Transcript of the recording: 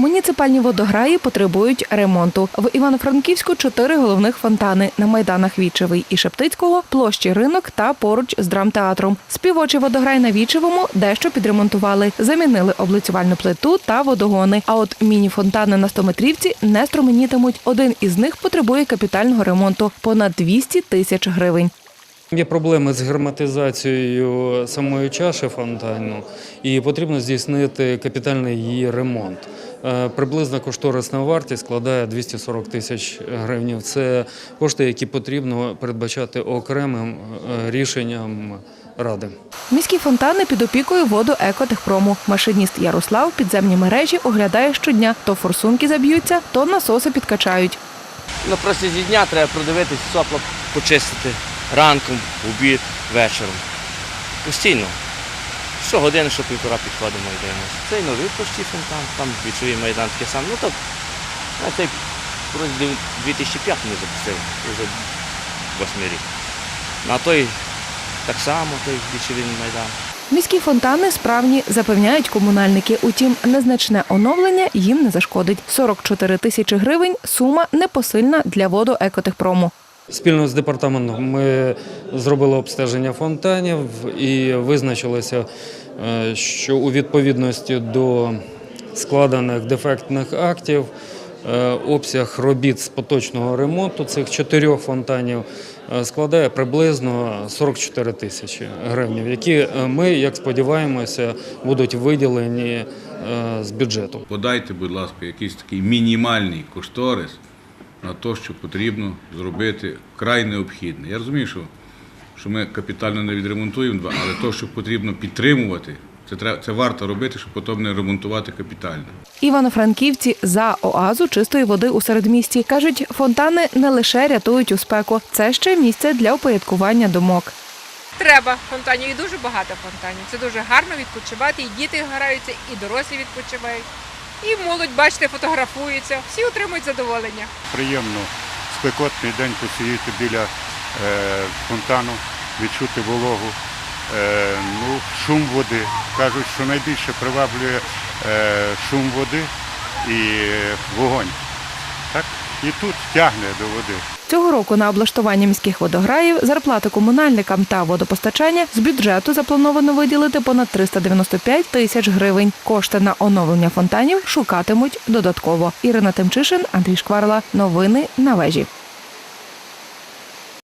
Муніципальні водограї потребують ремонту. В Івано-Франківську чотири головних фонтани на майданах Вічевий і Шептицького, площі ринок та поруч з драмтеатром. Співочий водограй на Вічевому дещо підремонтували, замінили облицювальну плиту та водогони. А от міні-фонтани на стометрівці не струменітимуть. Один із них потребує капітального ремонту понад 200 тисяч гривень. Є проблеми з герметизацією самої чаші фонтану, і потрібно здійснити капітальний її ремонт. Е, Приблизна кошторисна вартість складає 240 тисяч гривень. Це кошти, які потрібно передбачати окремим е, рішенням ради. Міські фонтани під опікою водоекотехпрому. Машиніст Ярослав підземні мережі оглядає щодня. То форсунки заб'ються, то насоси підкачають. На протязі дня треба продивитись, сопла почистити ранком, обід, вечором. Постійно. Щогодини, що півтора підходимо і дивимося. Цей новий почти фонтан, там вічовий майдан таке саме. Ну так, на цей 2005 ми запустили, вже восьмий рік. На той так само, той вічовий майдан. Міські фонтани справні, запевняють комунальники. Утім, незначне оновлення їм не зашкодить. 44 тисячі гривень сума непосильна для водоекотехпрому. Спільно з департаментом ми зробили обстеження фонтанів і визначилося, е, що у відповідності до складених дефектних актів е, обсяг робіт з поточного ремонту цих чотирьох фонтанів е, складає приблизно 44 тисячі гривень, які ми, як сподіваємося, будуть виділені з бюджету. Подайте, будь ласка, якийсь такий мінімальний кошторис на те, що потрібно зробити вкрай необхідне. Я розумію, що, що ми капітально не відремонтуємо, але те, що потрібно підтримувати, це, треба, це варто робити, щоб потім не ремонтувати капітально. Івано-франківці за оазу чистої води у середмісті. Кажуть, фонтани не лише рятують у спеку, це ще місце для упорядкування думок. Треба фонтанів і дуже багато фонтанів. Це дуже гарно відпочивати. І діти граються, і дорослі відпочивають. І молодь, бачите, фотографується. Всі отримують задоволення. приємно спекотний день посидіти біля е, фонтану, відчути вологу, е, ну, шум води. Кажуть, що найбільше приваблює е, шум води і вогонь. Так? І тут тягне до води. Цього року на облаштування міських водограїв, зарплати комунальникам та водопостачання з бюджету заплановано виділити понад 395 тисяч гривень. Кошти на оновлення фонтанів шукатимуть додатково. Ірина Тимчишин, Андрій Шкварла. Новини на вежі.